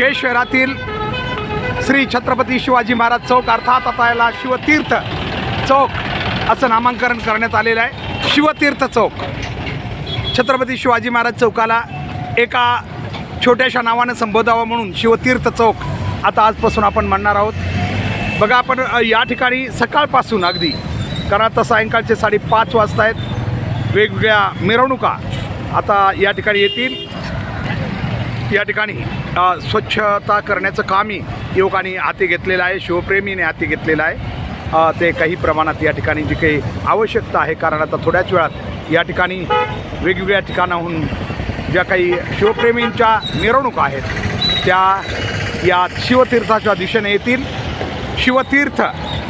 केश शहरातील श्री छत्रपती शिवाजी महाराज चौक अर्थात आता याला शिवतीर्थ चौक असं नामांकन करण्यात आलेलं आहे. शिवतीर्थ चौक. छत्रपती शिवाजी महाराज चौकाला एका छोट्याशा नावानं संबोधावं म्हणून शिवतीर्थ चौक आता आजपासून आपण म्हणणार आहोत. बघा आपण या ठिकाणी सकाळपासून अगदी कारण आता सायंकाळचे साडेपाच वाजता आहेत वेगवेगळ्या मिरवणुका आता या ठिकाणी येतील. या ठिकाणी स्वच्छता करण्याचं कामही युवकांनी हाती घेतलेलं आहे शिवप्रेमीने हाती घेतलेलं आहे. ते काही प्रमाणात या ठिकाणी जी काही आवश्यकता आहे कारण आता थोड्याच वेळात या ठिकाणी वेगवेगळ्या ठिकाणाहून ज्या काही शिवप्रेमींच्या मिरवणुका आहेत त्या या शिवतीर्थाच्या दिशेने येतील. शिवतीर्थ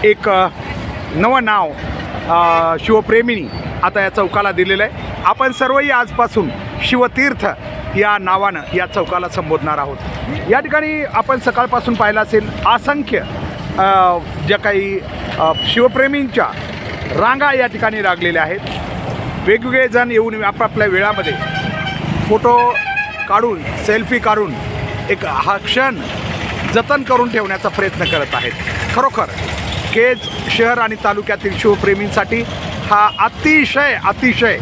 एक नवं नाव शिवप्रेमीनी आता या चौकाला दिलेलं आहे. आपण सर्वही आजपासून शिवतीर्थ या नावानं या चौकाला संबोधणार आहोत. या ठिकाणी आपण सकाळपासून पाहिलं असेल असंख्य ज्या काही शिवप्रेमींच्या रांगा या ठिकाणी लागलेल्या आहेत. वेगवेगळे जण येऊन आपापल्या वेळामध्ये फोटो काढून सेल्फी काढून एक हा क्षण जतन करून ठेवण्याचा प्रयत्न करत आहेत. खरोखर केज शहर आणि तालुक्यातील शिवप्रेमींसाठी हा अतिशय अतिशय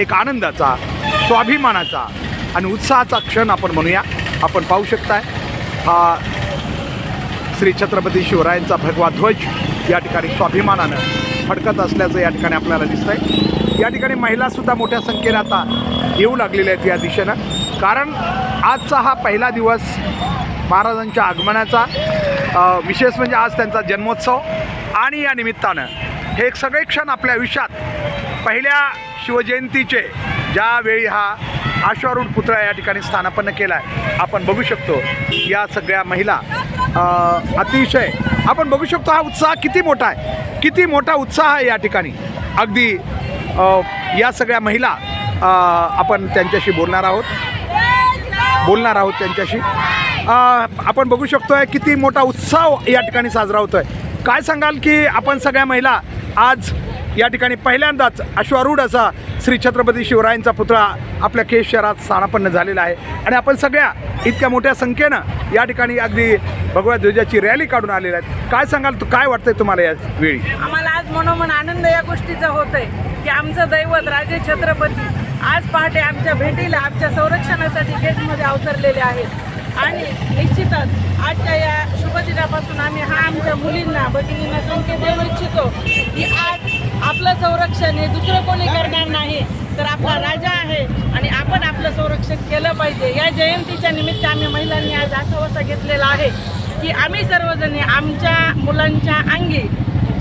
एक आनंदाचा स्वाभिमानाचा आणि उत्साहाचा क्षण आपण म्हणूया. आपण पाहू शकताय हा श्री छत्रपती शिवरायांचा भगवा ध्वज या ठिकाणी स्वाभिमानानं फडकत असल्याचं या ठिकाणी आपल्याला दिसतंय. या ठिकाणी महिलासुद्धा मोठ्या संख्येने आता येऊ लागलेल्या आहेत या दिशेनं. कारण आजचा हा पहिला दिवस महाराजांच्या आगमनाचा विशेष म्हणजे आज त्यांचा जन्मोत्सव आणि या निमित्तानं हे एक सगळे क्षण आपल्या आयुष्यात पहिल्या शिवजयंतीचे ज्यावेळी हा आश्वारूढ पुतळा या ठिकाणी स्थानापन्न केला आहे आपण बघू शकतो या सगळ्या महिला अतिशय आपण बघू शकतो हा उत्साह किती मोठा आहे. किती मोठा उत्साह आहे या ठिकाणी. अगदी या सगळ्या महिला आपण त्यांच्याशी बोलणार आहोत. बोलणार आहोत त्यांच्याशी. आपण बघू शकतोय किती मोठा उत्सव या ठिकाणी साजरा होतोय. काय सांगाल की आपण सगळ्या महिला आज या ठिकाणी पहिल्यांदाच अश्वारूढ असा श्री छत्रपती शिवरायांचा पुतळा आपल्या केश शहरात स्थानापन्न झालेला आहे. आणि आपण सगळ्या इतक्या मोठ्या संख्येनं या ठिकाणी अगदी भगव्या ध्वजाची रॅली काढून आलेल्या आहेत. काय सांगाल तू? काय वाटतंय तुम्हाला या वेळी? आम्हाला आज मनोमन आनंद या गोष्टीचा होत आहे की आमचं दैवत राजे छत्रपती आज पहाटे आमच्या भेटीला आमच्या संरक्षणासाठी गेटमध्ये अवतरलेले आहेत. आणि निश्चितच आजच्या या शुभदिनापासून आम्ही हा आमच्या मुलींना भगिनींना संकेत देऊ इच्छितो की आज आपलं संरक्षण हे दुसरं कोणी करणार नाही. तर आपला राजा आहे आणि आपण आपलं संरक्षण केलं पाहिजे. या जयंतीच्या निमित्त आम्ही महिलांनी आज आसावसा घेतलेला आहे की आम्ही सर्वजणी आमच्या मुलांच्या अंगी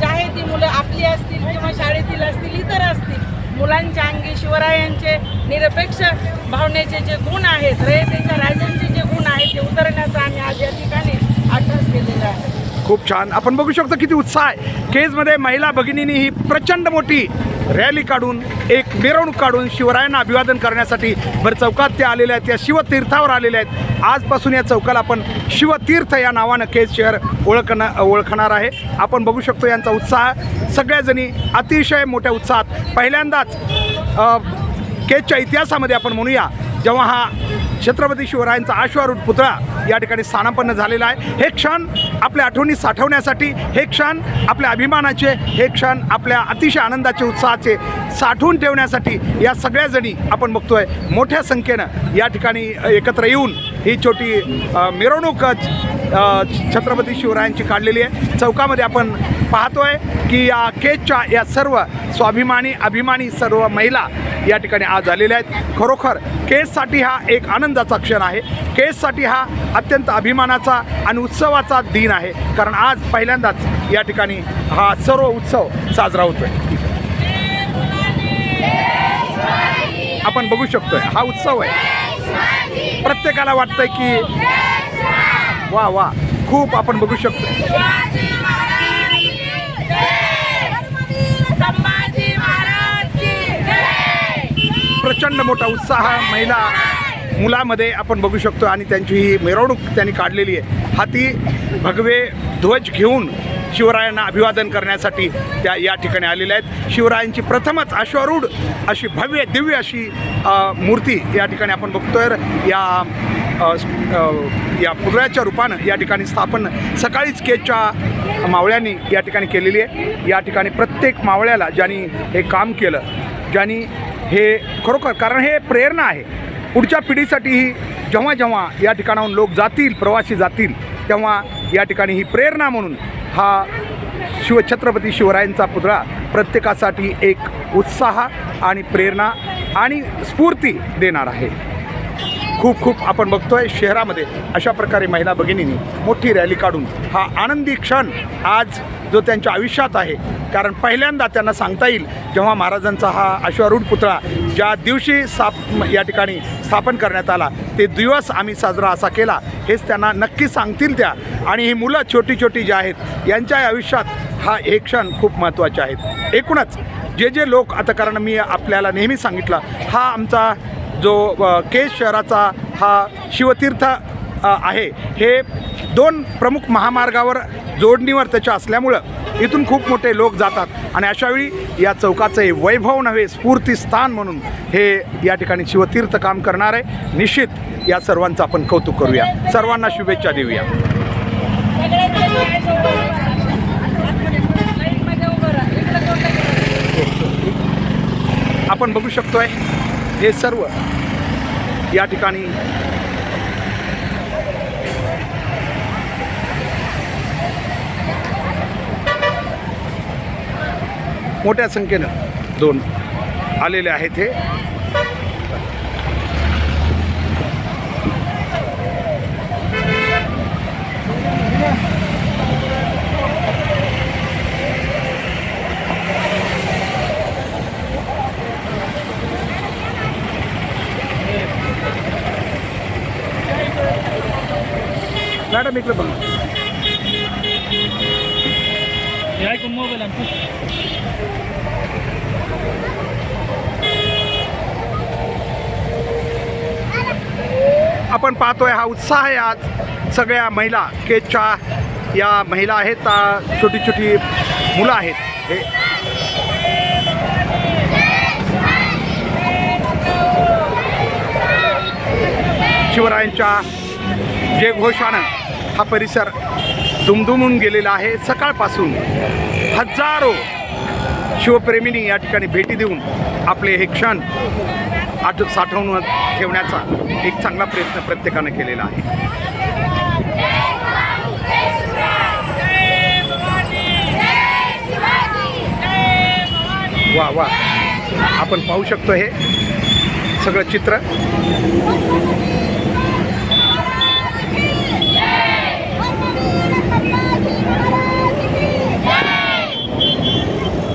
चाहे ती मुलं आपली असतील किंवा शाळेतील असतील इतर असतील मुलांच्या अंगी शिवरायांचे निरपेक्ष भावनेचे जे गुण आहेत रयतेच्या राजांचे जे गुण आहेत ते उतरण्याचा आम्ही आज या ठिकाणी अभ्यास केलेला आहे. खूप छान. आपण बघू शकतो किती उत्साह आहे. केजमध्ये महिला भगिनींनी ही प्रचंड मोठी रॅली काढून एक मिरवणूक काढून शिवरायांना अभिवादन करण्यासाठी भर चौकात त्या आलेल्या आहेत. त्या शिवतीर्थावर आलेल्या आहेत. आजपासून या चौकाला आपण शिवतीर्थ या नावानं केज शहर ओळखणं ओळखणार आहे. आपण बघू शकतो यांचा उत्साह. सगळ्याजणी अतिशय मोठ्या उत्साहात. पहिल्यांदाच केजच्या इतिहासामध्ये आपण म्हणूया जेव्हा हा छत्रपती शिवरायांचा आश्वारूढ पुतळा या ठिकाणी स्थानापन्न झालेला आहे. हे क्षण आपल्या आठवणी साठवण्यासाठी हे क्षण आपल्या अभिमानाचे हे क्षण आपल्या अतिशय आनंदाचे उत्साहाचे साठवून ठेवण्यासाठी या सगळ्याजणी आपण बघतोय. मोठ्या संख्येनं या ठिकाणी एकत्र येऊन ही छोटी मिरवणूक मिरवणूकच छत्रपती शिवरायांची काढलेली आहे. चौकामध्ये आपण पाहतोय की या केजच्या या सर्व स्वाभिमानी अभिमानी सर्व महिला या ठिकाणी आज झालेल्या आहेत. खरोखर केससाठी हा एक आनंदाचा क्षण आहे. केससाठी हा अत्यंत अभिमानाचा आणि उत्सवाचा दिन आहे. कारण आज पहिल्यांदाच या ठिकाणी हा सर्व उत्सव साजरा होतोय. आपण बघू शकतोय हा उत्सव आहे. प्रत्येकाला वाटतंय की वा वा खूप आपण बघू शकतो प्रचंड मोठा उत्साह महिला मुलामध्ये आपण बघू शकतो आणि त्यांची ही मिरवणूक त्यांनी काढलेली आहे. हाती भगवे ध्वज घेऊन शिवरायांना अभिवादन करण्यासाठी त्या या ठिकाणी आलेल्या आहेत. शिवरायांची प्रथमच अश्वारूढ अशी भव्य दिव्य अशी मूर्ती या ठिकाणी आपण बघतोय. या या पुतळ्याच्या रूपानं या ठिकाणी स्थापन सकाळीच केजच्या मावळ्यांनी या ठिकाणी केलेली आहे. या ठिकाणी प्रत्येक मावळ्याला ज्यांनी हे काम केलं ज्यांनी हे खरोखर कारण हे प्रेरणा आहे. पुढच्या पिढीसाठीही जेव्हा जेव्हा या ठिकाणाहून लोक जातील प्रवासी जातील तेव्हा या ठिकाणी ही प्रेरणा म्हणून हा शिव छत्रपती शिवरायांचा पुतळा प्रत्येकासाठी एक उत्साह आणि प्रेरणा आणि स्फूर्ती देणार आहे. खूप खूप आपण बघतोय शहरामध्ये अशा प्रकारे महिला भगिनींनी मोठी रॅली काढून हा आनंदी क्षण आज जो त्यांच्या आयुष्यात आहे. कारण पहिल्यांदा त्यांना सांगता येईल जेव्हा महाराजांचा हा अश्वारूढ पुतळा ज्या दिवशी साप या ठिकाणी स्थापन करण्यात आला ते दिवस आम्ही साजरा असा केला हेच त्यांना नक्की सांगतील त्या. आणि ही मुलं छोटी छोटी जी आहेत यांच्या आयुष्यात हा एक क्षण खूप महत्त्वाचे आहेत. एकूणच जे जे लोक आता कारण मी आपल्याला नेहमी सांगितलं हा आमचा जो केज शहराचा हा शिवतीर्थ आहे हे दोन प्रमुख महामार्गावर जोडणीवर त्याच्या असल्यामुळं इथून खूप मोठे लोक जातात. आणि अशावेळी या चौकाचं हे वैभव नव्हे स्फूर्तीस्थान म्हणून हे या ठिकाणी शिवतीर्थ काम करणार आहे. निश्चित या सर्वांचं आपण कौतुक करूया. सर्वांना शुभेच्छा देऊया. आपण बघू शकतोय. हे सर्व या ठिकाणी मोठ्या संख्येनं दोन आलेले आहेत हे. मॅडम इकडे बघा मोबाईल आमचा आपण पाहतोय हा उत्साह आहे आज सगळ्या महिला केजच्या या महिला आहेत छोटी छोटी मुलं आहेत. हे शिवरायांच्या जे घोषानं हा परिसर दुमदुमून गेलेला आहे. सकाळपासून हजारो शिवप्रेमींनी या ठिकाणी भेटी देऊन आपले हे क्षण आठ साठवून ठेवण्याचा एक चांगला प्रयत्न प्रत्येकानं केलेला आहे. वा वा. आपण पाहू शकतो हे सगळं चित्र वा वा शाबास धर्मवीर संभाजी महाराज की जय जिजाऊ तुमचं आमचं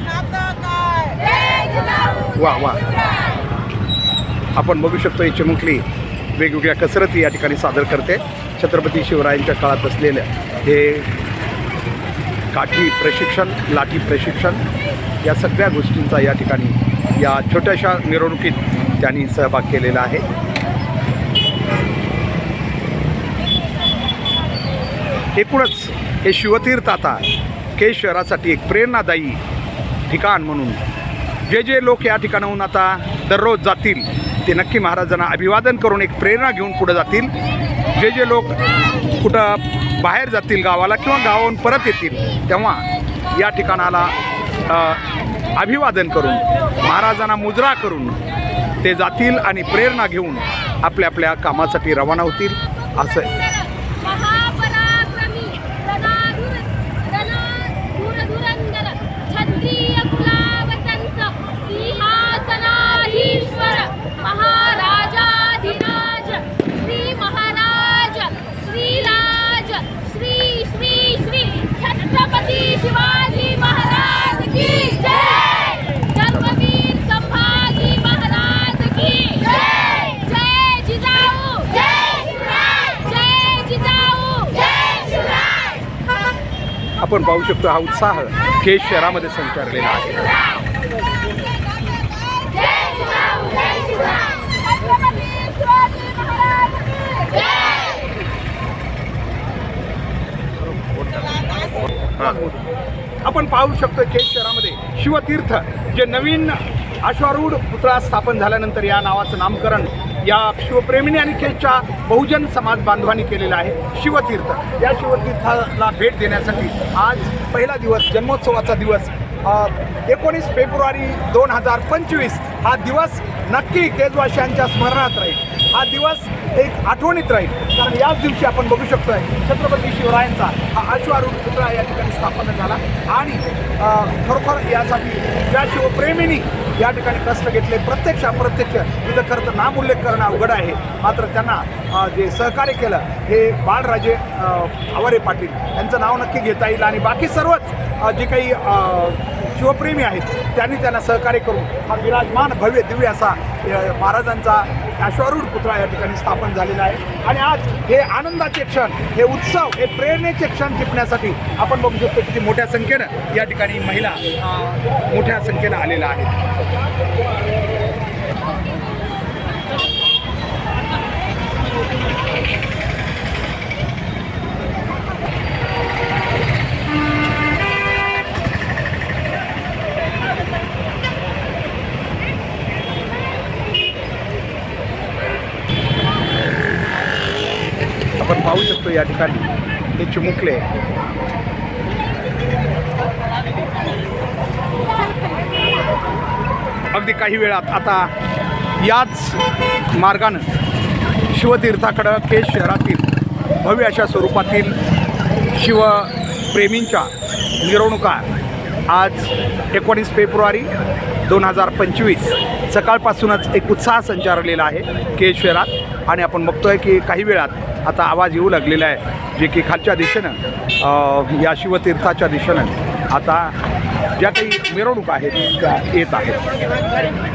नातं काय वा वा. आपण बघू शकतो ही चिमुकली वेगवेगळ्या कसरती या ठिकाणी सादर करते. छत्रपती शिवरायांच्या काळात असलेल्या हे काठी प्रशिक्षण लाठी प्रशिक्षण या सगळ्या गोष्टींचा या ठिकाणी या छोट्याशा मिरवणुकीत त्यांनी सहभाग केलेला आहे. एकूणच हे शिवतीर्थ आता के शहरासाठी एक प्रेरणादायी ठिकाण म्हणून जे जे लोक या ठिकाणाहून आता दररोज जातील ते नक्की महाराजांना अभिवादन करून एक प्रेरणा घेऊन पुढे जातील. जे जे लोक कुठं बाहेर जातील गावाला किंवा गावाहून परत येतील तेव्हा या ठिकाणाला अभिवादन करून महाराजांना मुजरा करून ते जातील आणि प्रेरणा घेऊन आपल्या आपल्या कामासाठी रवाना होतील. असं आपण पाहू शकतो हा उत्साह केश शहरामध्ये संचारलेला आहे. आपण पाहू शकतो केस शहरामध्ये शिवतीर्थ जे नवीन अश्वारूढ पुतळा स्थापन झाल्यानंतर या नावाचं नामकरण या शिवप्रेमीने आणि खेळच्या बहुजन समाज बांधवांनी केलेलं आहे शिवतीर्थ. या शिवतीर्थाला भेट देण्यासाठी आज पहिला दिवस जन्मोत्सवाचा दिवस. एकोणीस फेब्रुवारी दोन हजार पंचवीस हा दिवस नक्की केजवासियांच्या स्मरणात राहील. हा दिवस एक आठवणीत राहील. कारण याच दिवशी आपण बघू शकतोय छत्रपती शिवरायांचा हा अश्वारूढ पुतळा या ठिकाणी स्थापन झाला. आणि खरोखर यासाठी ज्या शिवप्रेमींनी या ठिकाणी कष्ट घेतले प्रत्यक्ष अप्रत्यक्ष. इथं खरं तर नामोल्लेख करणं अवघड आहे. मात्र त्यांना जे सहकार्य केलं हे बाळराजे आवारे पाटील यांचं नाव नक्की घेता येईल. आणि बाकी सर्वच जे काही शिवप्रेमी आहेत त्यांनी त्यांना सहकार्य करून हा विराजमान भव्य दिव्य असा महाराजांचा अश्वारूढ पुतळा या ठिकाणी स्थापन झालेला आहे. आणि आज हे आनंदाचे क्षण हे उत्सव हे प्रेरणेचे क्षण टिपण्यासाठी आपण बघू शकतो किती मोठ्या संख्येनं या ठिकाणी महिला मोठ्या संख्येनं आलेल्या आहेत आपण पाहू शकतो या ठिकाणी हे चिमुकले. अगदी काही वेळात आता याच मार्गानं शिवतीर्थाकडं केश शहरातील भव्य अशा स्वरूपातील शिवप्रेमींच्या मिरवणुका आज एकोणीस फेब्रुवारी दोन हजार पंचवीस सकाळपासूनच एक उत्साह संचारलेला आहे केश शहरात. आणि आपण बघतोय की काही वेळात आता आवाज येऊ लागलेला आहे जे की खालच्या दिशेनं या शिवतीर्थाच्या दिशेनं आता ज्या काही मिरवणूक आहेत त्या येत आहेत.